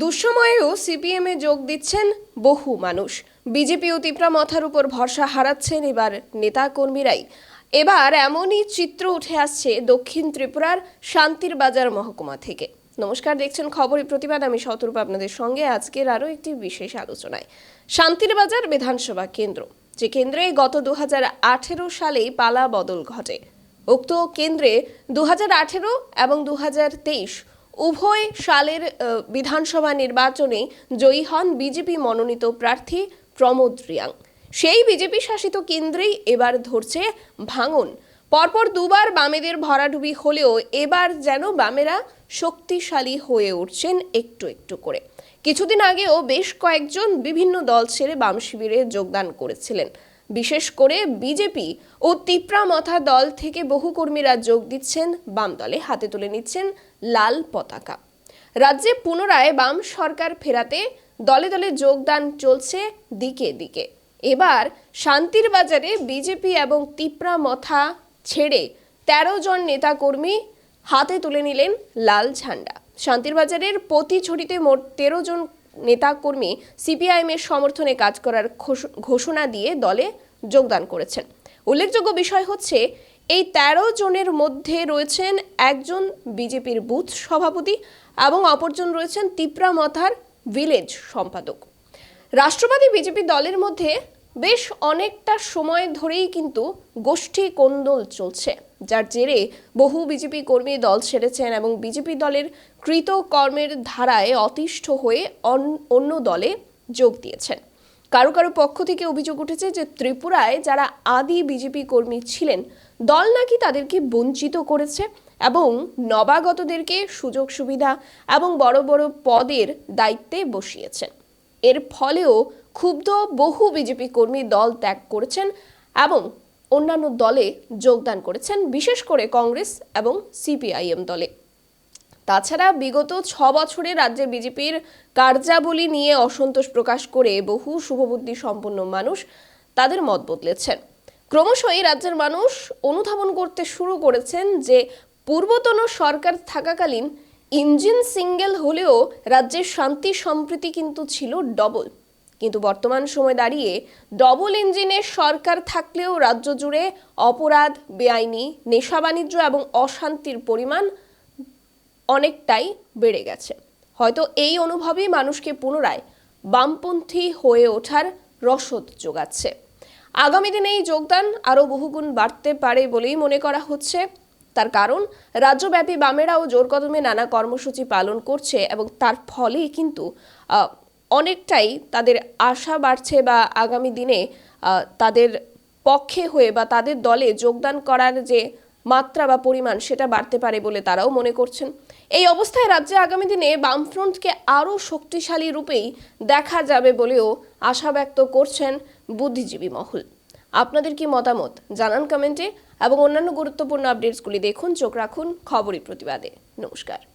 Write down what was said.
দুঃসময়েও সিপিএমে যোগ দিচ্ছেন বহু মানুষ। বিজেপি ও তিপ্রা মাথার উপর ভরসা হারাচ্ছেন এবার নেতাকর্মীরাই। এবার এমনই চিত্র উঠে আসছে দক্ষিণ ত্রিপুরার শান্তির বাজার মহকুমা থেকে। নমস্কার, দেখছেন খবরের প্রতিবাদ। আমি শতরূপ আপনাদের সঙ্গে আজকের আরও একটি বিশেষ আলোচনায়। শান্তির বাজার বিধানসভা কেন্দ্র, যে কেন্দ্রে গত দু সালেই পালা বদল ঘটে। উক্ত কেন্দ্রে দু হাজার আঠেরো এবং দু হাজার তেইশ উভয় সালের বিধানসভা নির্বাচনে জয়ী হন বিজেপি মনোনীত প্রার্থী প্রমোদ রিয়াং। সেই বিজেপি শাসিত কেন্দ্রেই এবার ধরছে ভাঙন। পরপর দুবার বামেদের ভরাডুবি হলেও এবার যেন বামেরা শক্তিশালী হয়ে উঠছেন একটু একটু করে। কিছুদিন আগেও বেশ কয়েকজন বিভিন্ন দল ছেড়ে বাম শিবিরে যোগদান করেছিলেন। বিশেষ করে বিজেপি ও তিপ্রা মথা দল থেকে বহু কর্মীরা যোগ দিচ্ছেন, বাম দলে হাতে তুলে নিচ্ছেন লাল পতাকা। রাজ্যে পুনরায় বাম সরকার ফেরাতে দলে দলে যোগদান চলছে দিকে দিকে। এবার শান্তির বাজারে বিজেপি এবং তিপ্রা মথা ছেড়ে তেরো জন নেতাকর্মী হাতে তুলে নিলেন লাল ঝান্ডা। শান্তির বাজারের পতিছড়িতে মোট তেরো জন নেতাকর্মী সিপিআইএমের সমর্থনে কাজ করার ঘোষণা দিয়ে দলে যোগদান করেছেন। উল্লেখযোগ্য বিষয় হচ্ছে, এই তেরো জনের মধ্যে রয়েছেন একজন বিজেপির বুথ সভাপতি এবং অপরজন রয়েছেন তিপ্রা মথার ভিলেজ সম্পাদক। রাষ্ট্রবাদী বিজেপি দলের মধ্যে বেশ অনেকটা সময় ধরেই কিন্তু গোষ্ঠী কোন্দল চলছে, যার জেরে বহু বিজেপি কর্মী দল ছেড়েছেন এবং বিজেপি দলের কৃত কর্মের ধারায় অতিষ্ঠ হয়ে অন্য দলে যোগ দিয়েছেন। কারও কারও পক্ষ থেকে অভিযোগ উঠেছে যে ত্রিপুরায় যারা আদি বিজেপি কর্মী ছিলেন, দল নাকি তাদেরকে বঞ্চিত করেছে এবং নবাগতদেরকে সুযোগ সুবিধা এবং বড় বড় পদের দায়িত্বে বসিয়েছেন। এর ফলেও ক্ষুব্ধ বহু বিজেপি কর্মী দল ত্যাগ করেছেন এবং অন্যান্য দলে যোগদান করেছেন, বিশেষ করে কংগ্রেস এবং সিপিআইএম দলে। তাছাড়া বিগত ছ বছরে রাজ্যে বিজেপির কার্যাবলী নিয়ে অসন্তোষ প্রকাশ করে বহু শুভবুদ্ধি সম্পন্ন মানুষ তাদের মত বদলেছেন। ক্রমশই রাজ্যের মানুষ অনুধাবন করতে শুরু করেছেন যে পূর্বতন সরকার থাকাকালীন ইঞ্জিন সিঙ্গেল হলেও রাজ্যের শান্তি সম্প্রীতি কিন্তু ছিল ডবল। কিন্তু বর্তমান সময় দাঁড়িয়ে ডবল ইঞ্জিনের সরকার থাকলেও রাজ্য জুড়ে অপরাধ, বেআইনি, নেশা বাণিজ্য এবং অশান্তির পরিমাণ অনেকটাই বেড়ে গেছে। হয়তো এই অনুভবই মানুষকে পুনরায় বামপন্থী হয়ে ওঠার রসদ যোগাচ্ছে। আগামী দিনে এই যোগদান আরও বহুগুণ বাড়তে পারে বলেই মনে করা হচ্ছে তার কারণ, রাজ্যব্যাপী বামেরাও জোর কদমে নানা কর্মসূচি পালন করছে এবং তার ফলে কিন্তু অনেকটাই তাদের আশা বাড়ছে বা আগামী দিনে তাদের পক্ষে হয়ে বা তাদের দলে যোগদান করার যে মাত্রা বা পরিমাণ সেটা বাড়তে পারে বলে তারাও মনে করছেন। এই অবস্থায় রাজ্যে আগামী দিনে বামফ্রন্টকে আরও শক্তিশালী রূপেই দেখা যাবে বলেও আশা ব্যক্ত করছেন বুদ্ধিজীবী মহল। আপনাদের কি মতামত? জানান কমেন্টে এবং অন্যান্য গুরুত্বপূর্ণ আপডেটসগুলি দেখুন, চোখ রাখুন খবরই প্রতিবাদে। নমস্কার।